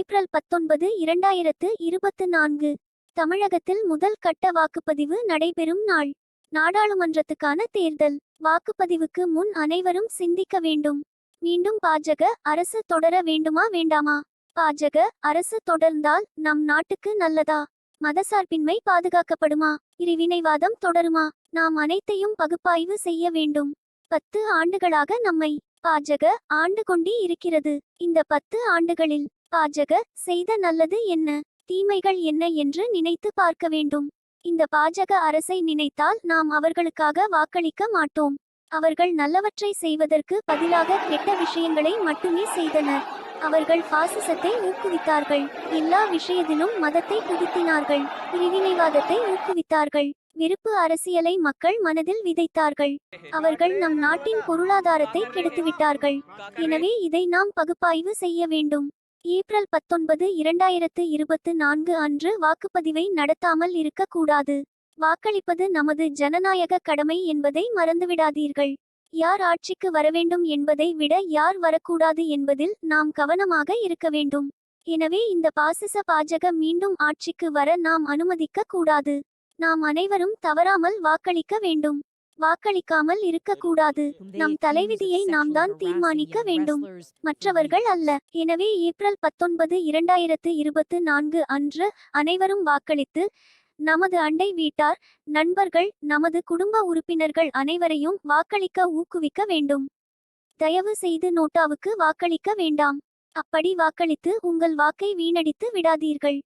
April பத்தொன்பது இரண்டாயிரத்து இருபத்து நான்கு. தமிழகத்தில் முதல் கட்ட வாக்குப்பதிவு நடைபெறும் நாள். நாடாளுமன்றத்துக்கான தேர்தல். வாக்குப்பதிவுக்கு முன் அனைவரும் சிந்திக்க வேண்டும். மீண்டும் பாஜக அரசு தொடர வேண்டுமா வேண்டாமா? பாஜக அரசு தொடர்ந்தால் நம் நாட்டுக்கு நல்லதா? மதசார்பின்மை பாதுகாக்கப்படுமா? இறைவினைவாதம் தொடருமா? நாம் அனைத்தையும் பகுப்பாய்வு செய்ய வேண்டும். பத்து ஆண்டுகளாக நம்மை பாஜக ஆண்டு கொண்டே இருக்கிறது. இந்த பத்து ஆண்டுகளில் பாஜக செய்த நல்லது என்ன? தீமைகள் என்ன என்று நினைத்து பார்க்க வேண்டும். இந்த பாஜக அரசை நினைத்தால் நாம் அவர்களுக்காக வாக்களிக்க மாட்டோம். அவர்கள் நல்லவற்றை செய்வதற்கு பதிலாக கெட்ட விஷயங்களை மட்டுமே செய்தனர். அவர்கள் பாசிசத்தை ஊக்குவித்தார்கள். எல்லா விஷயத்திலும் மதத்தை புகுத்தினார்கள் பிரிவினைவாதத்தை ஊக்குவித்தார்கள். வெறுப்பு அரசியலை மக்கள் மனதில் விதைத்தார்கள். அவர்கள் நம் நாட்டின் பொருளாதாரத்தை கெடுத்துவிட்டார்கள். எனவே இதை நாம் பகுப்பாய்வு செய்ய வேண்டும். ஏப்ரல் பத்தொன்பது இரண்டாயிரத்து இருபத்து நான்கு அன்று வாக்குப்பதிவை நடத்தாமல் இருக்கக்கூடாது. வாக்களிப்பது நமது ஜனநாயக கடமை என்பதை மறந்துவிடாதீர்கள். யார் ஆட்சிக்கு வரவேண்டும் என்பதை விட யார் வரக்கூடாது என்பதில் நாம் கவனமாக இருக்க வேண்டும். எனவே இந்த பாசிச பாஜக மீண்டும் ஆட்சிக்கு வர நாம் அனுமதிக்க கூடாது நாம் அனைவரும் தவறாமல் வாக்களிக்க வேண்டும். வாக்களிக்காமல் இருக்கக்கூடாது. நம் தலைவிதியை நாம் தான் தீர்மானிக்க வேண்டும். மற்றவர்கள் அல்ல. எனவே ஏப்ரல் பத்தொன்பது இரண்டாயிரத்து இருபத்து நான்கு அன்று அனைவரும் வாக்களித்து நமது அண்டை வீட்டார் நண்பர்கள் நமது குடும்ப உறுப்பினர்கள் அனைவரையும் வாக்களிக்க ஊக்குவிக்க வேண்டும். தயவு செய்து நோட்டாவுக்கு வாக்களிக்க வேண்டாம். அப்படி வாக்களித்து உங்கள் வாக்கை வீணடித்து விடாதீர்கள்.